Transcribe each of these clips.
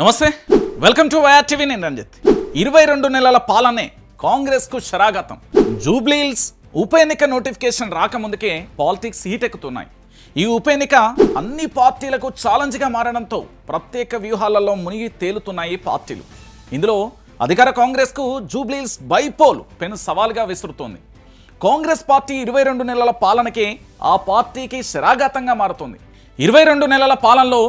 నమస్తే. Welcome to YR TV నేను రంజిత్. ఇరవై రెండు నెలల పాలనే కాంగ్రెస్కు శరాఘాతం. జూబ్లీల్స్ ఉప ఎన్నిక నోటిఫికేషన్ రాకముందుకే పాలిటిక్స్ హీటెక్కుతున్నాయి ఈ ఉప ఎన్నిక అన్ని పార్టీలకు ఛాలెంజ్గా మారడంతో ప్రత్యేక వ్యూహాలలో మునిగి తేలుతున్నాయి పార్టీలు. ఇందులో అధికార కాంగ్రెస్కు జూబ్లీల్స్ బైపోల్ పెను సవాల్గా విసురుతోంది. కాంగ్రెస్ పార్టీ ఇరవై రెండు నెలల పాలనకే ఆ పార్టీకి శరాఘాతంగా మారుతుంది. ఇరవై రెండు నెలల పాలనలో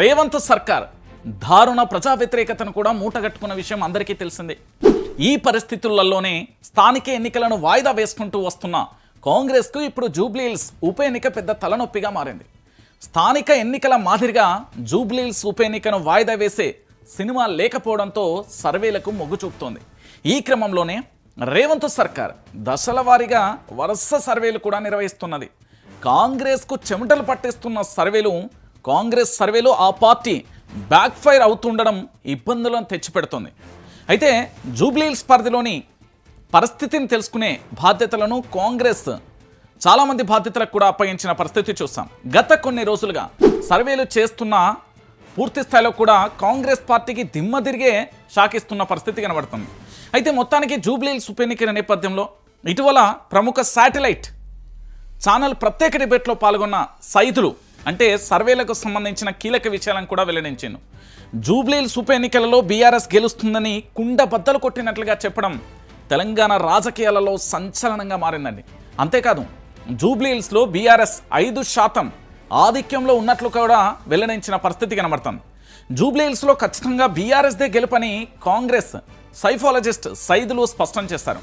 రేవంత్ సర్కార్ దారుణ ప్రజా వ్యతిరేకతను కూడా మూటగట్టుకున్న విషయం అందరికీ తెలిసిందే. ఈ పరిస్థితులలోనే స్థానిక ఎన్నికలను వాయిదా వేసుకుంటూ వస్తున్న కాంగ్రెస్కు ఇప్పుడు జూబ్లీహిల్స్ ఉప ఎన్నిక పెద్ద తలనొప్పిగా మారింది. స్థానిక ఎన్నికల మాదిరిగా జూబ్లీహిల్స్ ఉప ఎన్నికను వాయిదా వేసే సినిమా లేకపోవడంతో సర్వేలకు మొగ్గు చూపుతోంది. ఈ క్రమంలోనే రేవంత్ సర్కార్ దశల వారీగా వరుస సర్వేలు కూడా నిర్వహిస్తున్నది. కాంగ్రెస్కు చెమటలు పట్టిస్తున్న సర్వేలు కాంగ్రెస్ సర్వేలు ఆ పార్టీ బ్యాక్ ఫైర్ అవుతుండడం ఇబ్బందులను తెచ్చిపెడుతోంది. అయితే జూబ్లీహిల్స్ పరిధిలోని పరిస్థితిని తెలుసుకునే బాధ్యతలను కాంగ్రెస్ చాలామంది బాధ్యతలకు కూడా అప్పగించిన పరిస్థితి చూస్తాం. గత కొన్ని రోజులుగా సర్వేలు చేస్తున్న పూర్తి స్థాయిలో కూడా కాంగ్రెస్ పార్టీకి దిమ్మ తిరిగే షాకిస్తున్న పరిస్థితి కనబడుతుంది. అయితే మొత్తానికి జూబ్లీహిల్స్ ఉప ఎన్నికల నేపథ్యంలో ఇటీవల ప్రముఖ శాటిలైట్ ఛానల్ ప్రత్యేక డిబేట్లో పాల్గొన్న సైదులు అంటే సర్వేలకు సంబంధించిన కీలక విషయాలను కూడా వెల్లడించాను జూబ్లీహిల్స్ ఉప ఎన్నికలలో బీఆర్ఎస్ గెలుస్తుందని కుండ బద్దలు కొట్టినట్లుగా చెప్పడం తెలంగాణ రాజకీయాలలో సంచలనంగా మారిందండి. అంతేకాదు జూబ్లీహిల్స్లో బీఆర్ఎస్ ఐదు శాతం ఆధిక్యంలో ఉన్నట్లు కూడా వెల్లడించిన పరిస్థితి కనబడుతుంది. జూబ్లీహిల్స్లో ఖచ్చితంగా బీఆర్ఎస్దే గెలుపని కాంగ్రెస్ సైఫాలజిస్ట్ సైదులు స్పష్టం చేశారు.